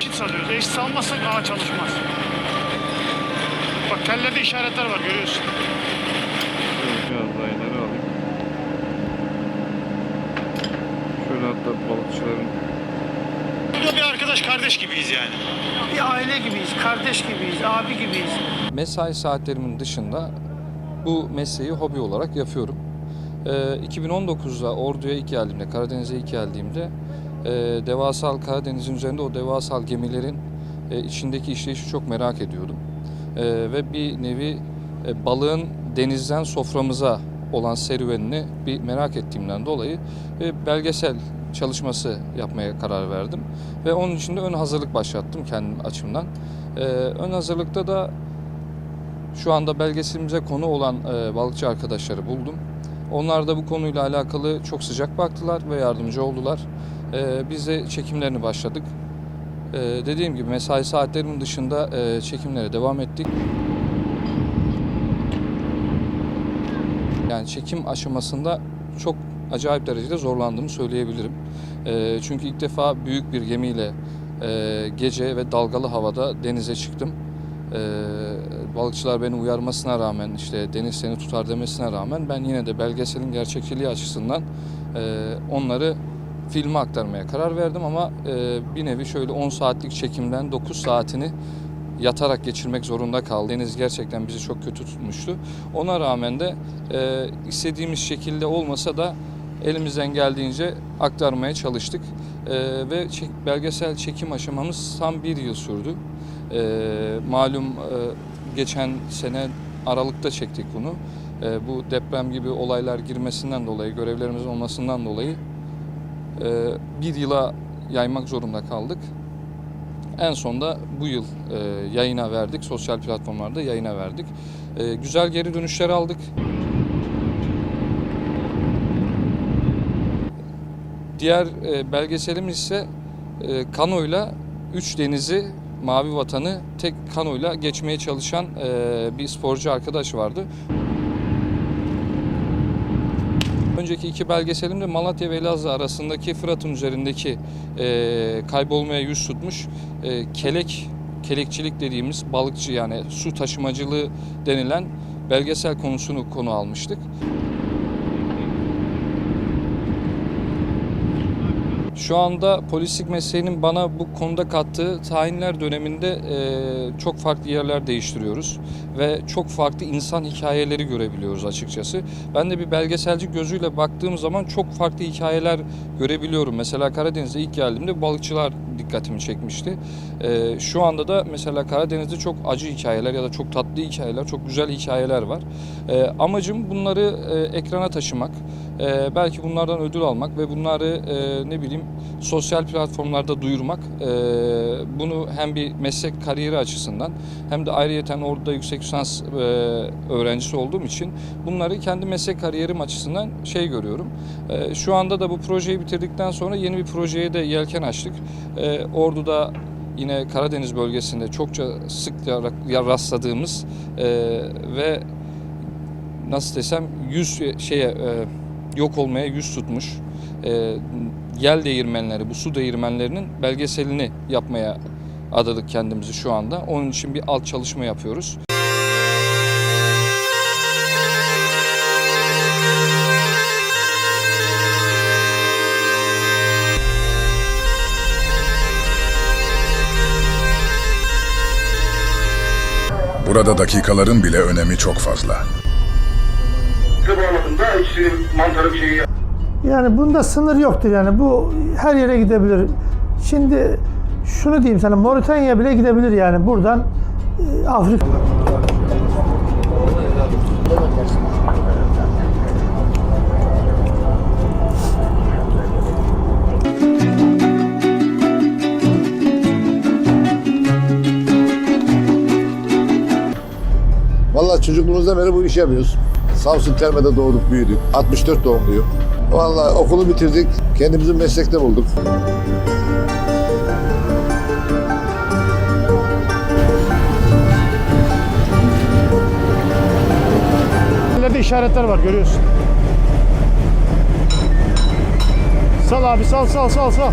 Eş salmazsak ağ çalışmaz. Bak tellerde işaretler var görüyorsun. Biraz daha ileri alayım. Şöyle hatta balıkçıların Burada bir arkadaş kardeş gibiyiz yani. Bir aile gibiyiz, kardeş gibiyiz, abi gibiyiz. Mesai saatlerimin dışında bu mesleği hobi olarak yapıyorum. Ee, 2019'da Ordu'ya ilk geldiğimde, Karadeniz'e ilk geldiğimde e, devasal Karadeniz'in üzerinde o devasal gemilerin e, içindeki işleyişi çok merak ediyordum. E, ve bir nevi e, balığın denizden soframıza olan serüvenini bir merak ettiğimden dolayı e, belgesel çalışması yapmaya karar verdim. Ve onun için de ön hazırlık başlattım kendim açımdan. E, ön hazırlıkta da şu anda belgeselimize konu olan e, balıkçı arkadaşları buldum. Onlar da bu konuyla alakalı çok sıcak baktılar ve yardımcı oldular. E, biz de çekimlerini başladık. E, dediğim gibi mesai saatlerimin dışında e, çekimlere devam ettik. Yani çekim aşamasında çok acayip derecede zorlandığımı söyleyebilirim. E, çünkü ilk defa büyük bir gemiyle e, gece ve dalgalı havada denize çıktım. Ee, balıkçılar beni uyarmasına rağmen işte deniz seni tutar demesine rağmen ben yine de belgeselin gerçekçiliği açısından e, onları filme aktarmaya karar verdim ama e, bir nevi şöyle 10 saatlik çekimden 9 saatini yatarak geçirmek zorunda kaldı. Deniz gerçekten bizi çok kötü tutmuştu. Ona rağmen de e, istediğimiz şekilde olmasa da elimizden geldiğince aktarmaya çalıştık. E, ve çek- belgesel çekim aşamamız tam bir yıl sürdü. Ee, malum e, geçen sene Aralık'ta çektik bunu. Ee, bu deprem gibi olaylar girmesinden dolayı, görevlerimizin olmasından dolayı e, bir yıla yaymak zorunda kaldık. En sonda bu yıl e, yayına verdik, sosyal platformlarda yayına verdik. E, güzel geri dönüşler aldık. Diğer e, belgeselimiz ise e, kanoyla üç denizi Mavi Vatan'ı tek kanoyla geçmeye çalışan e, bir sporcu arkadaş vardı. Önceki iki belgeselim de Malatya ve Elazığ arasındaki Fırat'ın üzerindeki e, kaybolmaya yüz tutmuş e, kelek, kelekçilik dediğimiz balıkçı yani su taşımacılığı denilen belgesel konusunu konu almıştık. Şu anda polislik mesleğinin bana bu konuda kattığı tayinler döneminde e, çok farklı yerler değiştiriyoruz ve çok farklı insan hikayeleri görebiliyoruz açıkçası. Ben de bir belgeselci gözüyle baktığım zaman çok farklı hikayeler görebiliyorum. Mesela Karadeniz'e ilk geldiğimde balıkçılar dikkatimi çekmişti. E, şu anda da mesela Karadeniz'de çok acı hikayeler ya da çok tatlı hikayeler, çok güzel hikayeler var. E, amacım bunları e, ekrana taşımak, e, belki bunlardan ödül almak ve bunları e, ne bileyim sosyal platformlarda duyurmak. E, bunu hem bir meslek kariyeri açısından hem de ayrıyeten orada yüksek lisans e, öğrencisi olduğum için bunları kendi meslek kariyerim açısından şey görüyorum. E, şu anda da bu projeyi bitirdikten sonra yeni bir projeye de yelken açtık. E, Ordu'da yine Karadeniz bölgesinde çokça sık rastladığımız e, ve nasıl desem yüz şeye e, yok olmaya yüz tutmuş e, yel değirmenleri, bu su değirmenlerinin belgeselini yapmaya adadık kendimizi şu anda. Onun için bir alt çalışma yapıyoruz. Burada dakikaların bile önemi çok fazla. Bağladığında ikisi mantarı bir şeyi Yani bunda sınır yoktur yani bu her yere gidebilir. Şimdi şunu diyeyim sana Moritanya bile gidebilir yani buradan e, Afrika. Vallahi çocukluğumuzdan beri bu işi yapıyoruz. Samsun Terme'de doğduk, büyüdük. 64 doğumluyum. Vallahi okulu bitirdik, kendimizi meslekte bulduk. Tellerde işaretler var görüyorsun. Sal abi sal sal sal sal.